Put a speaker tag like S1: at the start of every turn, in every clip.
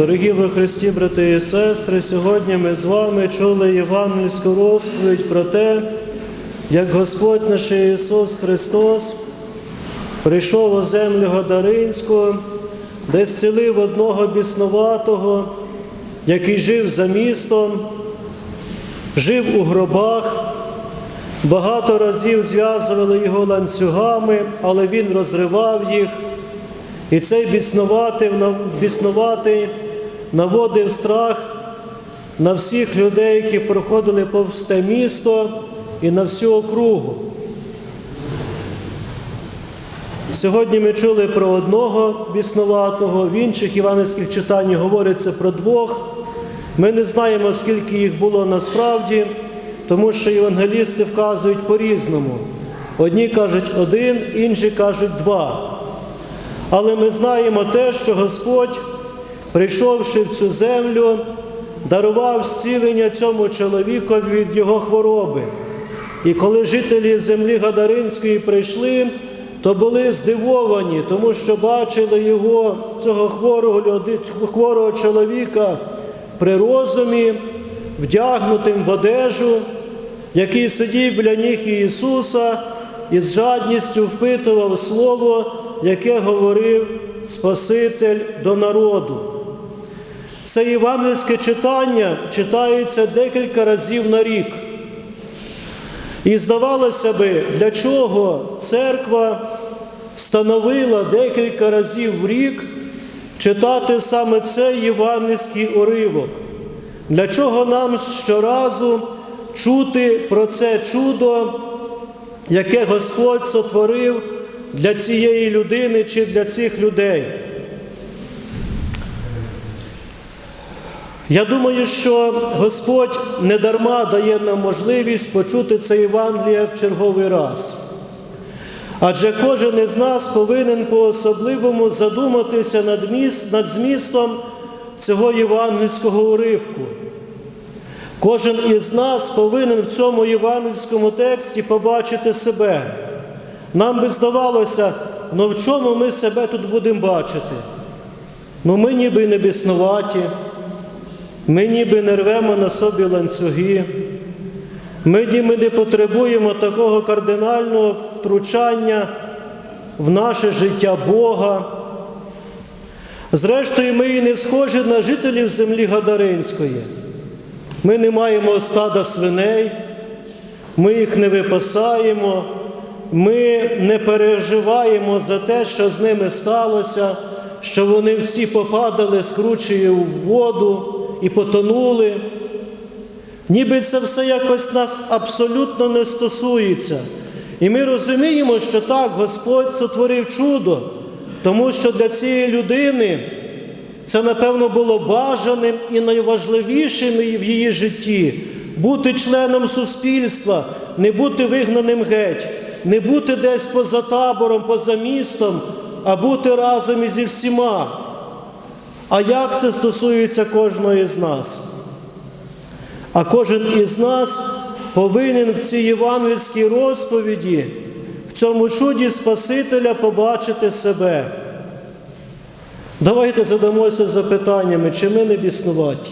S1: Дорогі во Христі, брати і сестри, сьогодні ми з вами чули євангельську розповідь про те, як Господь наш Ісус Христос прийшов у землю Гадаринську, де зцілив одного біснуватого, який жив за містом, жив у гробах. Багато разів зв'язували його ланцюгами, але він розривав їх. І цей біснуватий, біснуватий наводив страх на всіх людей, які проходили повз те місто і на всю округу. Сьогодні ми чули про одного біснуватого, в інших іванівських читаннях говориться про двох. Ми не знаємо, скільки їх було насправді тому що євангелісти вказують по-різному. Одні кажуть один, інші кажуть два. Але ми знаємо те, що Господь, прийшовши в цю землю, дарував зцілення цьому чоловікові від його хвороби. І коли жителі землі Гадаринської прийшли, то були здивовані, тому що бачили його, цього хворого, хворого чоловіка при розумі, вдягнутим в одежу який сидів біля ніг Ісуса і з жадністю впитував Слово, яке говорив Спаситель до народу. Це євангельське читання читається декілька разів на рік. І здавалося би, для чого церква встановила декілька разів в рік читати саме цей євангельський уривок. Для чого нам щоразу чути про це чудо, яке Господь сотворив для цієї людини чи для цих людей. Я думаю, що Господь недарма дає нам можливість почути це Євангеліє в черговий раз. Адже кожен із нас повинен по-особливому задуматися над, міст, над змістом цього євангельського уривку. Кожен із нас повинен в цьому євангельському тексті побачити себе. Нам би здавалося, ну в чому ми себе тут будемо бачити? Ну ми ніби не біснуваті, ми ніби не рвемо на собі ланцюги, ми ніби не потребуємо такого кардинального втручання в наше життя Бога. Зрештою, ми і не схожі на жителів землі Гадаринської. Ми не маємо стада свиней, ми їх не випасаємо, ми не переживаємо за те, що з ними сталося, що вони всі попадали з кручею в воду і потонули. Ніби це все якось нас абсолютно не стосується. І ми розуміємо, що так, Господь сотворив чудо, тому що для цієї людини. Це, напевно, було бажаним і найважливішим в її житті бути членом суспільства, не бути вигнаним геть, не бути десь поза табором, поза містом, а бути разом із всіма. А як це стосується кожного із нас? А кожен із нас повинен в цій євангельській розповіді, в цьому чуді Спасителя побачити себе. Давайте задамося запитаннями, чи ми не біснуваті.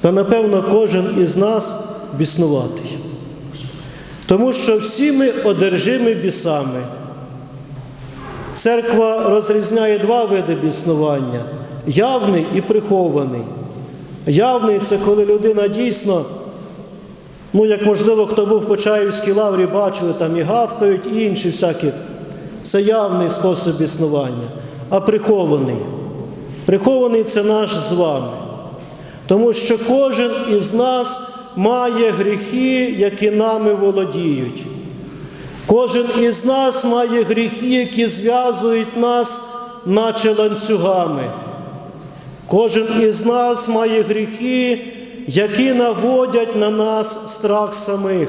S1: Та напевно кожен із нас біснуватий. Тому що всі ми одержимі бісами. Церква розрізняє два види біснування явний і прихований. Явний це коли людина дійсно, ну як можливо, хто був в Почаївській лаврі, бачили, там і гавкають, і інші всякі це явний спосіб існування, а прихований. Прихований це наш з вами. Тому що кожен із нас має гріхи, які нами володіють. Кожен із нас має гріхи, які зв'язують нас, наче ланцюгами. Кожен із нас має гріхи, які наводять на нас страх самих.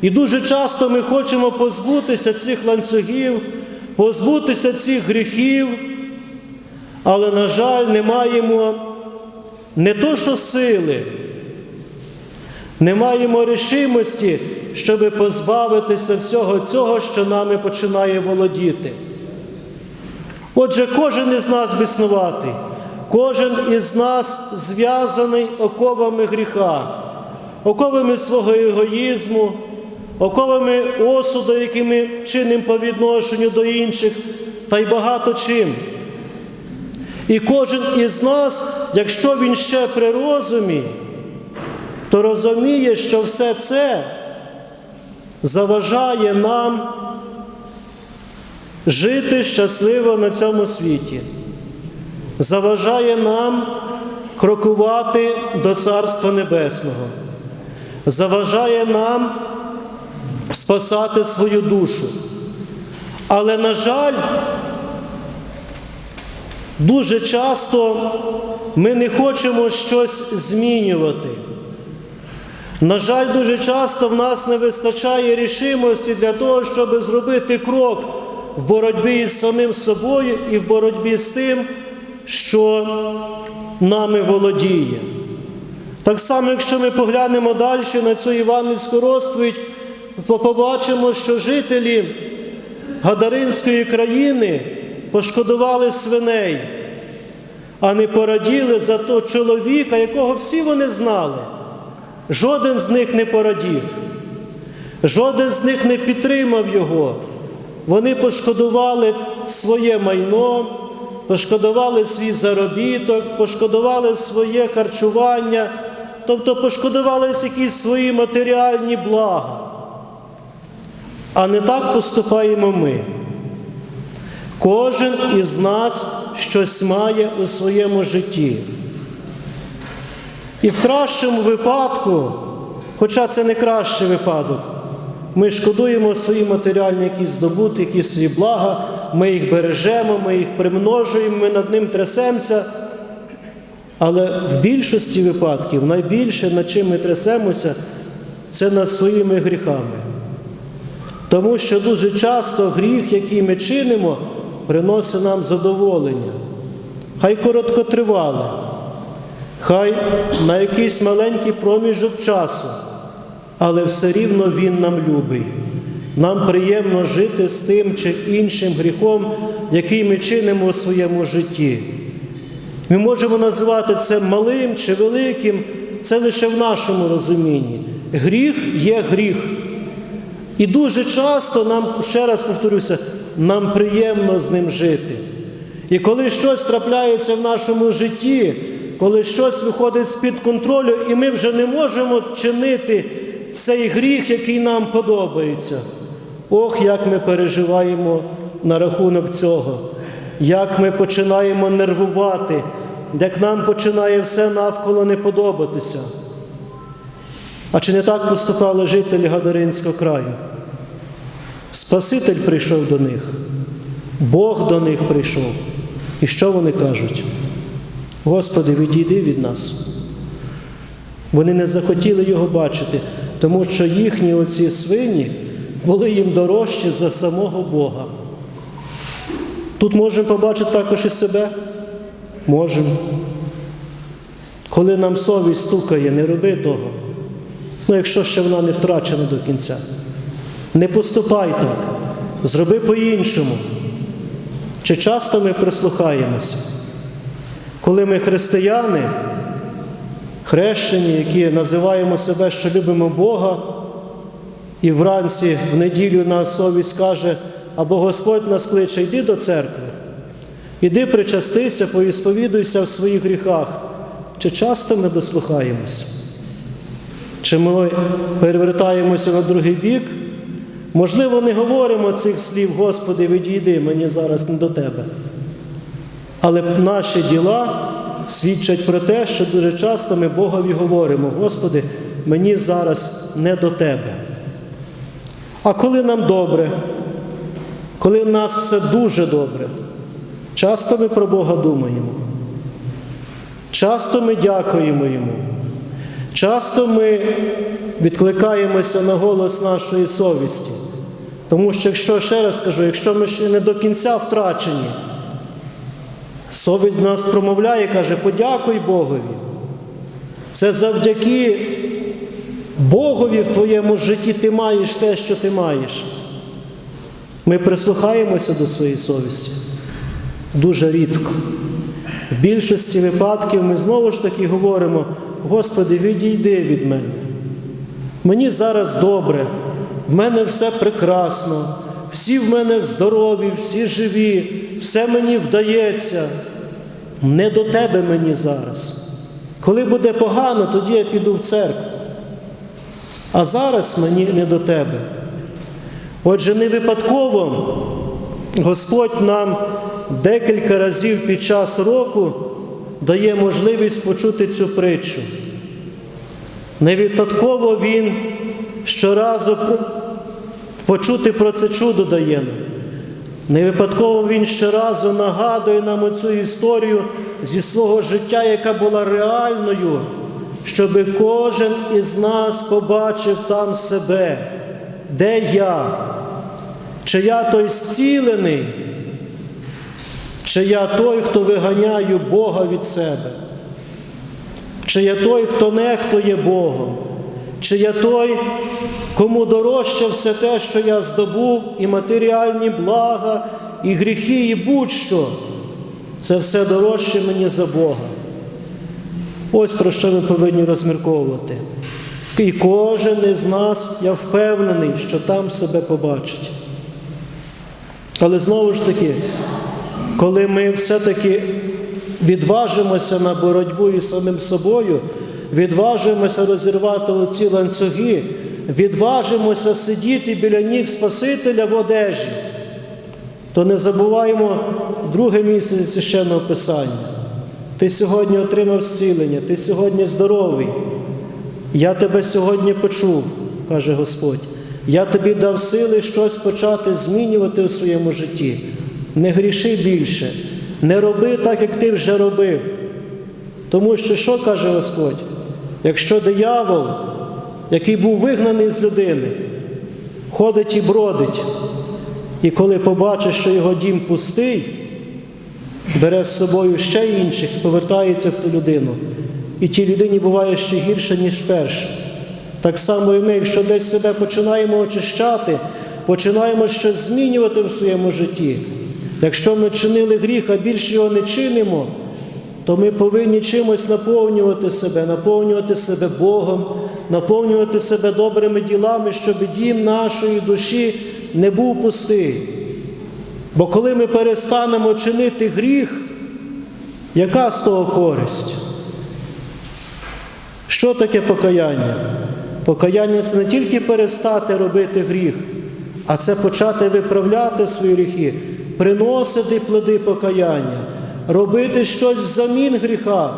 S1: І дуже часто ми хочемо позбутися цих ланцюгів, позбутися цих гріхів, але, на жаль, не маємо не то, що сили, не маємо рішимості, щоб позбавитися всього цього, що нами починає володіти. Отже, кожен із нас біснуватий, кожен із нас зв'язаний оковами гріха, оковами свого егоїзму, оковами осуду, які ми чинимо по відношенню до інших, та й багато чим. І кожен із нас, якщо він ще при розумі, то розуміє, що все це заважає нам жити щасливо на цьому світі, заважає нам крокувати до Царства Небесного, заважає нам спасати свою душу. Але, на жаль, дуже часто ми не хочемо щось змінювати. На жаль, дуже часто в нас не вистачає рішимості для того, щоб зробити крок в боротьбі із самим собою і в боротьбі з тим, що нами володіє. Так само, якщо ми поглянемо далі на цю івангельську розповідь, то побачимо, що жителі Гадаринської країни пошкодували свиней, а не пораділи за того чоловіка, якого всі вони знали. Жоден з них не порадів, жоден з них не підтримав його. Вони пошкодували своє майно, пошкодували свій заробіток, пошкодували своє харчування, тобто пошкодували якісь свої матеріальні блага. А не так поступаємо ми. Кожен із нас щось має у своєму житті. І в кращому випадку, хоча це не кращий випадок, ми шкодуємо свої матеріальні якісь здобути, якісь свої блага, ми їх бережемо, ми їх примножуємо, ми над ним трясемося. Але в більшості випадків найбільше, над чим ми трясемося, це над своїми гріхами. Тому що дуже часто гріх, який ми чинимо, приносить нам задоволення. Хай короткотривале, хай на якийсь маленький проміжок часу, але все рівно Він нам любий. Нам приємно жити з тим чи іншим гріхом, який ми чинимо у своєму житті. Ми можемо називати це малим чи великим, це лише в нашому розумінні. Гріх є гріх. І дуже часто нам, ще раз повторюся, нам приємно з ним жити. І коли щось трапляється в нашому житті, коли щось виходить з-під контролю, і ми вже не можемо чинити цей гріх, який нам подобається. Ох, як ми переживаємо на рахунок цього, як ми починаємо нервувати, як нам починає все навколо не подобатися. А чи не так поступали жителі Гадаринського краю? Спаситель прийшов до них, Бог до них прийшов. І що вони кажуть? Господи, відійди від нас. Вони не захотіли його бачити, тому що їхні оці свині були їм дорожчі за самого Бога. Тут можемо побачити також і себе. Можемо. Коли нам совість стукає, не роби того. Ну, якщо ще вона не втрачена до кінця. Не поступай так, зроби по-іншому. Чи часто ми прислухаємося? Коли ми християни, хрещені, які називаємо себе, що любимо Бога, і вранці в неділю нас совість каже, або Господь нас кличе, йди до церкви, іди причастися, поісповідуйся в своїх гріхах. Чи часто ми дослухаємося? Чи ми перевертаємося на другий бік? Можливо, не говоримо цих слів, Господи, відійди, мені зараз не до Тебе. Але наші діла свідчать про те, що дуже часто ми Богові говоримо, Господи, мені зараз не до Тебе. А коли нам добре, коли в нас все дуже добре, часто ми про Бога думаємо. Часто ми дякуємо Йому. Часто ми відкликаємося на голос нашої совісті. Тому що, якщо ще раз кажу, якщо ми ще не до кінця втрачені, совість нас промовляє, каже, подякуй Богові. Це завдяки Богові в твоєму житті ти маєш те, що ти маєш. Ми прислухаємося до своєї совісті дуже рідко. В більшості випадків ми знову ж таки говоримо: Господи, відійди від мене. Мені зараз добре, в мене все прекрасно, всі в мене здорові, всі живі, все мені вдається. Не до тебе мені зараз. Коли буде погано, тоді я піду в церкву. А зараз мені не до тебе. Отже, не випадково Господь нам декілька разів під час року дає можливість почути цю притчу. Не випадково Він щоразу почути про це чудо дає нам. Не випадково Він щоразу нагадує нам оцю історію зі свого життя, яка була реальною, щоб кожен із нас побачив там себе, де я, чи я той зцілений, чи я той, хто виганяю Бога від себе, чи я той, хто нехтує Богом, чи я той, кому дорожче все те, що я здобув, і матеріальні блага, і гріхи, і будь-що. Це все дорожче мені за Бога. Ось про що ми повинні розмірковувати. І кожен із нас, я впевнений, що там себе побачить. Але знову ж таки, коли ми все-таки відважимося на боротьбу із самим собою, відважимося розірвати оці ланцюги, відважимося сидіти біля ніг Спасителя в одежі, то не забуваємо друге місце священного Писання. Ти сьогодні отримав зцілення, ти сьогодні здоровий. Я тебе сьогодні почув, каже Господь. Я тобі дав сили щось почати змінювати у своєму житті. Не гріши більше, не роби так, як ти вже робив. Тому що що каже Господь? Якщо диявол, який був вигнаний з людини, ходить і бродить, і коли побачить, що його дім пустий, бере з собою ще інших повертається в ту людину. І тій людині буває ще гірше, ніж перше. Так само і ми, якщо десь себе починаємо очищати, починаємо щось змінювати в своєму житті. Якщо ми чинили гріх, а більше його не чинимо, то ми повинні чимось наповнювати себе, наповнювати себе Богом, наповнювати себе добрими ділами, щоб дім нашої душі не був пустий. Бо коли ми перестанемо чинити гріх, яка з того користь? Що таке покаяння? Покаяння це не тільки перестати робити гріх, а це почати виправляти свої гріхи, приносити плоди покаяння, робити щось взамін гріха.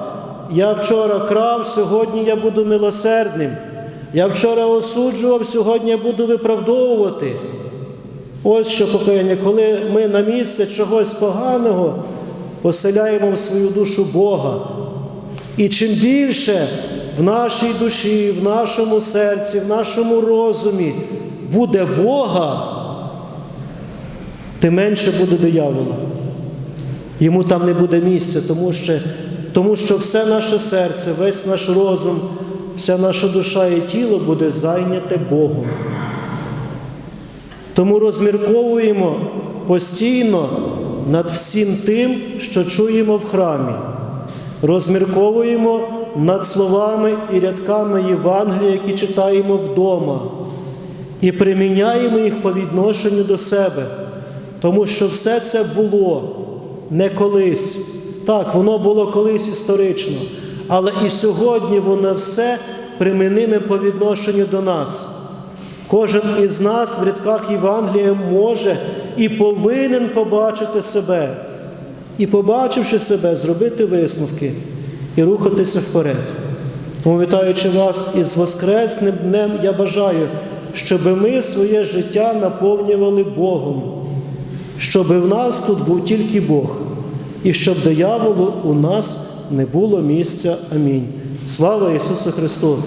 S1: Я вчора крав, сьогодні я буду милосердним. Я вчора осуджував, сьогодні я буду виправдовувати. Ось що покаяння, коли ми на місце чогось поганого поселяємо в свою душу Бога. І чим більше в нашій душі, в нашому серці, в нашому розумі буде Бога, тим менше буде диявола. Йому там не буде місця, тому що, тому що все наше серце, весь наш розум, вся наша душа і тіло буде зайняте Богом. Тому розмірковуємо постійно над всім тим, що чуємо в храмі. Розмірковуємо над словами і рядками Євангелія, які читаємо вдома, і приміняємо їх по відношенню до себе, тому що все це було не колись. Так, воно було колись історично, але і сьогодні воно все приміниме по відношенню до нас. Кожен із нас в рядках Євангелія може і повинен побачити себе, і, побачивши себе, зробити висновки і рухатися вперед. Тому, вітаючи вас із Воскресним днем, я бажаю, щоб ми своє життя наповнювали Богом, щоб в нас тут був тільки Бог, і щоб дияволу у нас не було місця. Амінь. Слава Ісусу Христу!